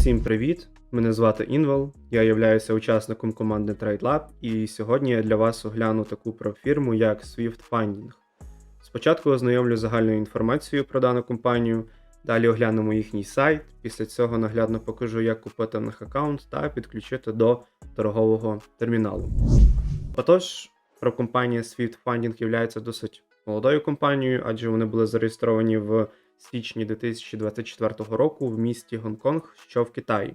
Всім привіт! Мене звати Інвел, я являюся учасником команди TradeLab, і сьогодні я для вас огляну таку профірму, як Swift Funding. Спочатку ознайомлю загальною інформацією про дану компанію, далі оглянемо їхній сайт, після цього наглядно покажу, як купити в них аккаунт та підключити до торгового терміналу. Отож, про компанія Swift Funding є досить молодою компанією, адже вони були зареєстровані в січні 2024 року в місті Гонконг, що в Китаї.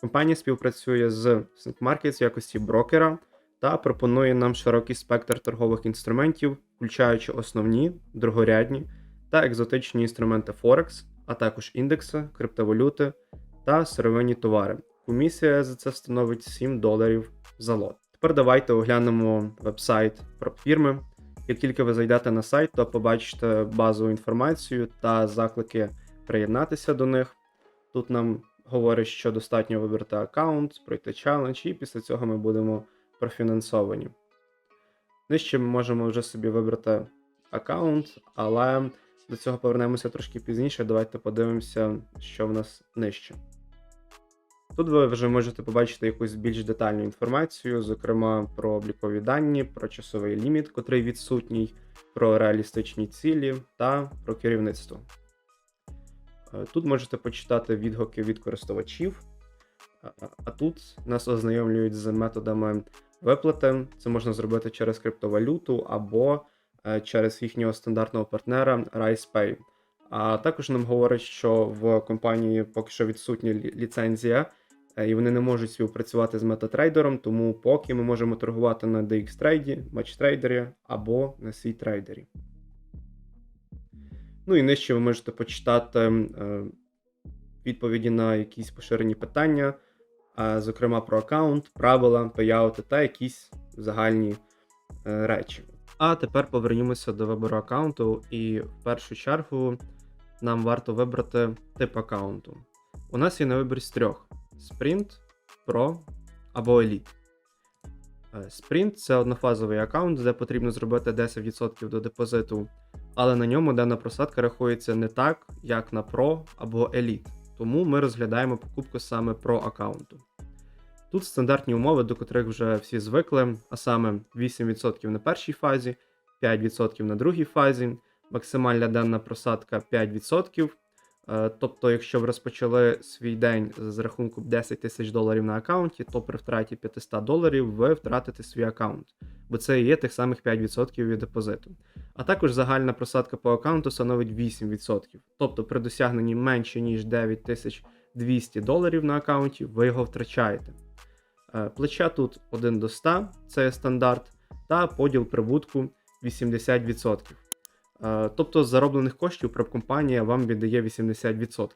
Компанія співпрацює з Sync Markets в якості брокера та пропонує нам широкий спектр торгових інструментів, включаючи основні, другорядні та екзотичні інструменти Форекс, а також індекси, криптовалюти та сировинні товари. Комісія за це становить 7 доларів за лот. Тепер давайте оглянемо веб-сайт про фірми. Як тільки ви зайдете на сайт, то побачите базову інформацію та заклики приєднатися до них. Тут нам говорять, що достатньо вибрати аккаунт, пройти челендж, і після цього ми будемо профінансовані. Нижче ми можемо вже собі вибрати аккаунт, але до цього повернемося трошки пізніше. Давайте подивимося, що в нас нижче. Тут ви вже можете побачити якусь більш детальну інформацію, зокрема про облікові дані, про часовий ліміт, котрий відсутній, про реалістичні цілі та про керівництво. Е, Тут можете почитати відгуки від користувачів, а- а- а тут нас ознайомлюють з методами виплати. Це можна зробити через криптовалюту або е, через їхнього стандартного партнера RisePay. А також нам говорять, що в компанії поки що відсутня ліцензія, е, і вони не можуть співпрацювати з MetaTrader, тому поки ми можемо торгувати на DXTrade, MatchTrader або на C-Trader. Ну і нижче ви можете почитати е, відповіді на якісь поширені питання, зокрема про аккаунт, правила, пеяути та якісь загальні е, речі. А тепер повернімося до вибору аккаунту, і в першу чергу нам варто вибрати тип аккаунту. У нас є на вибір з трьох: Sprint, Pro або Elite. Е, Sprint це однофазовий аккаунт, де потрібно зробити 10% до депозиту, але на ньому дана просадка рахується не так, як на Pro або Elite. Тому ми розглядаємо покупку саме Pro аккаунту. Тут стандартні умови, до котрих вже всі звикли, а саме 8% на першій фазі, 5% на другій фазі, максимальна денна просадка 5%. Е, Тобто, якщо ви розпочали свій день з рахунку 10 тисяч доларів на аккаунті, то при втраті 500 доларів ви втратите свій аккаунт, бо це є тих самих 5% від депозиту. А також загальна просадка по аккаунту становить 8%. Тобто при досягненні менше ніж 9200 доларів на аккаунті, ви його втрачаєте. Е, Плеча тут 1 до 100, це стандарт, та поділ прибутку 80%. Е, Тобто з зароблених коштів препкомпанія вам віддає 80%.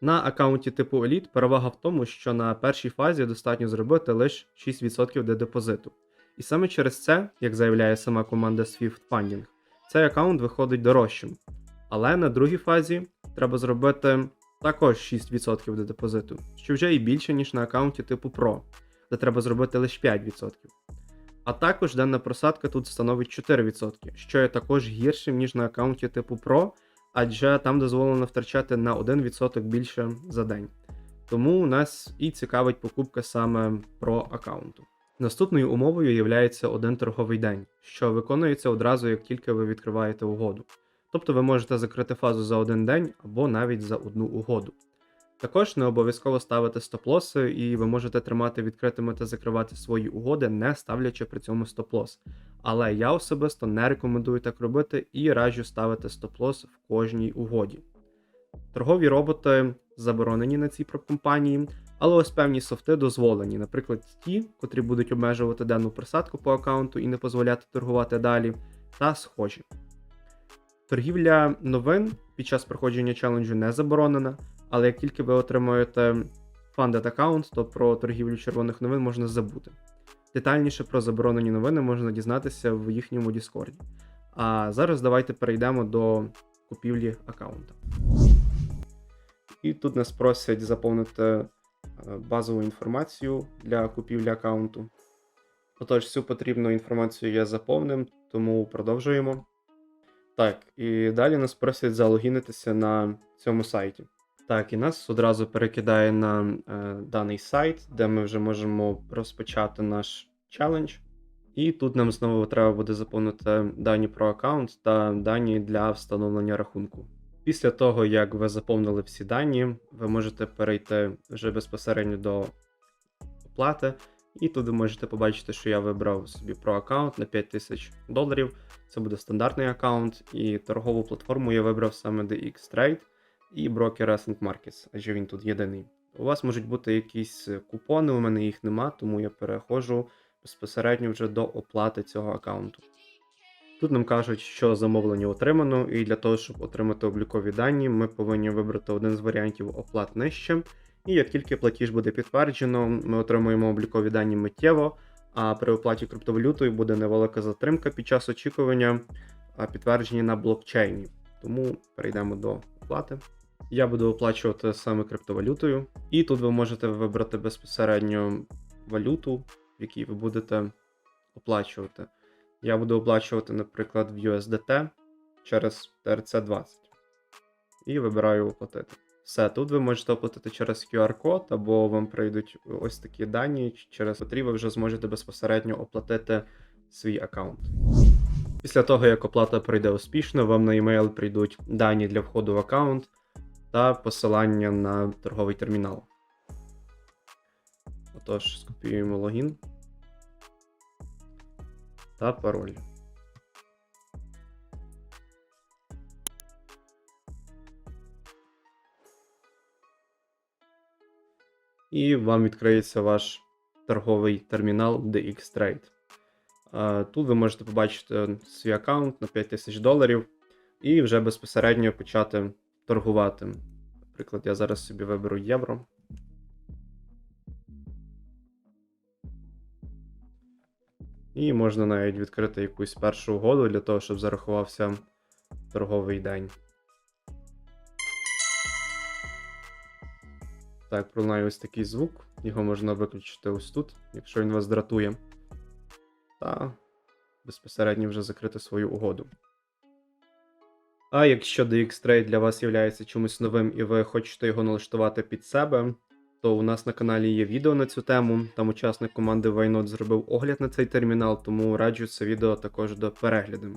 На аккаунті типу Elite перевага в тому, що на першій фазі достатньо зробити лише 6% до депозиту. І саме через це, як заявляє сама команда Swift Funding, цей аккаунт виходить дорожчим. Але на другій фазі треба зробити також 6% до депозиту, що вже і більше, ніж на аккаунті типу Pro, де треба зробити лише 5%. А також денна просадка тут становить 4%, що є також гіршим, ніж на аккаунті типу Pro, адже там дозволено втрачати на 1% більше за день. Тому у нас і цікавить покупка саме Pro аккаунту. Наступною умовою є один торговий день, що виконується одразу, як тільки ви відкриваєте угоду. Тобто ви можете закрити фазу за один день або навіть за одну угоду. Також не обов'язково ставити стоп-лоси, і ви можете тримати відкритими та закривати свої угоди, не ставлячи при цьому стоп-лос. Але я особисто не рекомендую так робити і раджу ставити стоп-лос в кожній угоді. Торгові роботи заборонені на цій компанії, але ось певні софти дозволені, наприклад, ті, котрі будуть обмежувати денну присадку по аккаунту і не дозволяти торгувати далі, та схожі. Торгівля новин під час проходження челенджу не заборонена, але як тільки ви отримуєте Funded аккаунт, то про торгівлю червоних новин можна забути. Детальніше про заборонені новини можна дізнатися в їхньому Діскорді. А зараз давайте перейдемо до купівлі аккаунта. І тут нас просять заповнити е, базову інформацію для купівлі аккаунту. Отож, всю потрібну інформацію я заповнив, тому продовжуємо. Так, і далі нас просять залогінитися на цьому сайті. Так, і нас одразу перекидає на е, даний сайт, де ми вже можемо розпочати наш челендж. І тут нам знову треба буде заповнити дані про аккаунт та дані для встановлення рахунку. Після того, як ви заповнили всі дані, ви можете перейти вже безпосередньо до оплати. І тут ви можете побачити, що я вибрав собі про аккаунт на 5000 доларів. Це буде стандартний аккаунт, і торгову платформу я вибрав саме DX Trade і брокер Ascent Markets, адже він тут єдиний. У вас можуть бути якісь купони, у мене їх нема, тому я переходжу безпосередньо вже до оплати цього аккаунту. Тут нам кажуть, що замовлення отримано, і для того, щоб отримати облікові дані, ми повинні вибрати один з варіантів оплат нижче. І як тільки платіж буде підтверджено, ми отримуємо облікові дані миттєво, а при оплаті криптовалютою буде невелика затримка під час очікування підтвердження на блокчейні. Тому перейдемо до оплати. Я буду оплачувати саме криптовалютою, і тут ви можете вибрати безпосередньо валюту, в якій ви будете оплачувати. Я буду оплачувати, наприклад, в USDT через TRC20. І вибираю оплатити. Все, тут ви можете оплатити через QR-код, або вам прийдуть ось такі дані, через котрі ви вже зможете безпосередньо оплатити свій аккаунт. Після того, як оплата пройде успішно, вам на e-mail прийдуть дані для входу в аккаунт та посилання на торговий термінал. Отож, скопіюємо логін та пароль. І вам відкриється ваш торговий термінал DX Trade. Тут ви можете побачити свій аккаунт на 5000 доларів і вже безпосередньо почати торгувати. Наприклад, я зараз собі виберу євро. І можна навіть відкрити якусь першу угоду для того, щоб зарахувався торговий день. Так, пролунає ось такий звук. Його можна виключити ось тут, якщо він вас дратує. Та безпосередньо вже закрити свою угоду. А якщо DX Trade для вас є чимось новим і ви хочете його налаштувати під себе, то у нас на каналі є відео на цю тему. Там учасник команди Вайнот зробив огляд на цей термінал, тому раджу це відео також до перегляду.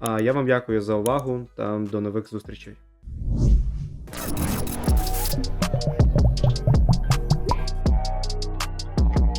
А я вам дякую за увагу та до нових зустрічей.